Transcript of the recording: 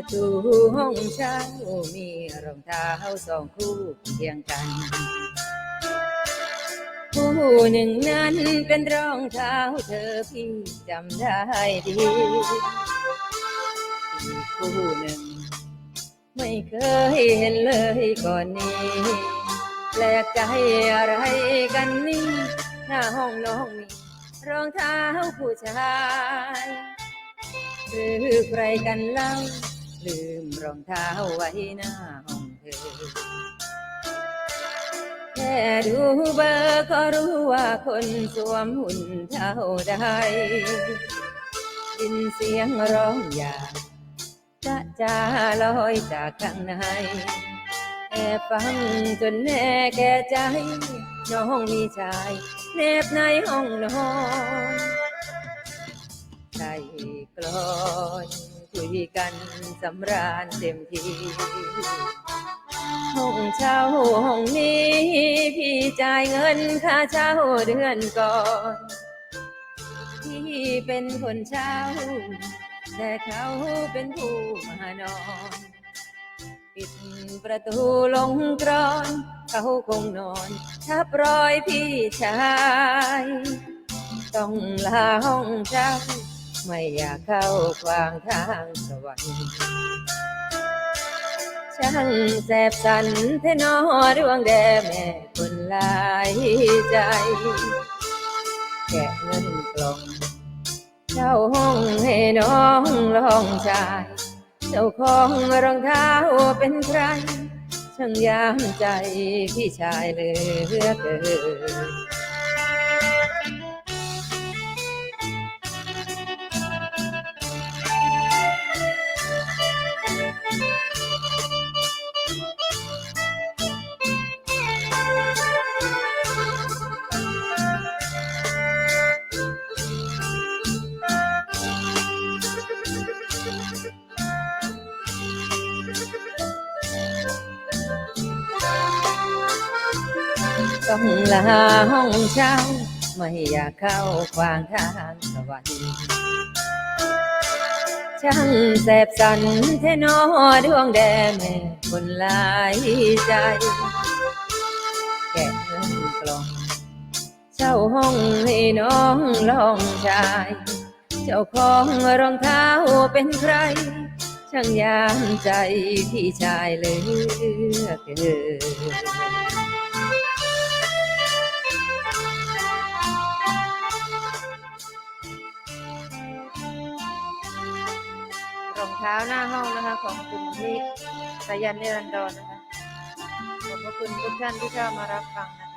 ประตูห้องเช่ามีรองเท้าสองคู่เคียงกัน คู่หนึ่งนั้นเป็นรองเท้าเธอพี่จำได้ดี คู่หนึ่ง ไม่เคยเห็นเลยก่อนนี้ แปลกใจอะไรกันนี่หน้าห้องน้องมีรองเท้าผู้ชายหรือใครกันเล่า ลืมรองเท้าไว้หน้าห้องเธอ แค่ดูเบอร์ก็รู้ว่าคนสวมหุ่นเท่าใดยินเสียงร้องอย่าจะจะลอยจากข้างในแอบฟังจนแน่แก่ใจ น้องมีชายแนบในห้องนอนใส่กลอน คุยกันสำราญเต็มทีห้องเช่าห้องนี้ พี่จ่ายเงินค่าเช่าเดือนก่อนพี่เป็นคนเช่า แต่เขาเป็นผู้มานอน ปิดประตูลงกรอน เขาคงนอนทับรอยพี่ชาย ต้องลาห้องเช่า ไม่อยากเข้าขวางทางสวรรค์ช่างแสบสันเทนอดวงแดแม่คนลายใจ แกะเงินกล่องเช่าห้องให้น้องลองชาย เจ้าของรองเท้าเป็นใคร ช่างยามใจพี่ชายเหลือเกิน ต้องลาห้องเช่าไม่อยากเข้าขวางทางสวรรค์ช่างแสบสันเทนอดวงแดแม่คนหลายใจ แกะเงินกล่องเช่าห้องให้น้องลองชาย เจ้าของรองเท้าเป็นใคร ช่างยามใจพี่ชายเลือเกิน รองเท้าหน้าห้องนะคะ ของคุณที่สายันนิรันดรนนะคะขอบพระคุณทุกท่านที่เข้ามารับฟังนะ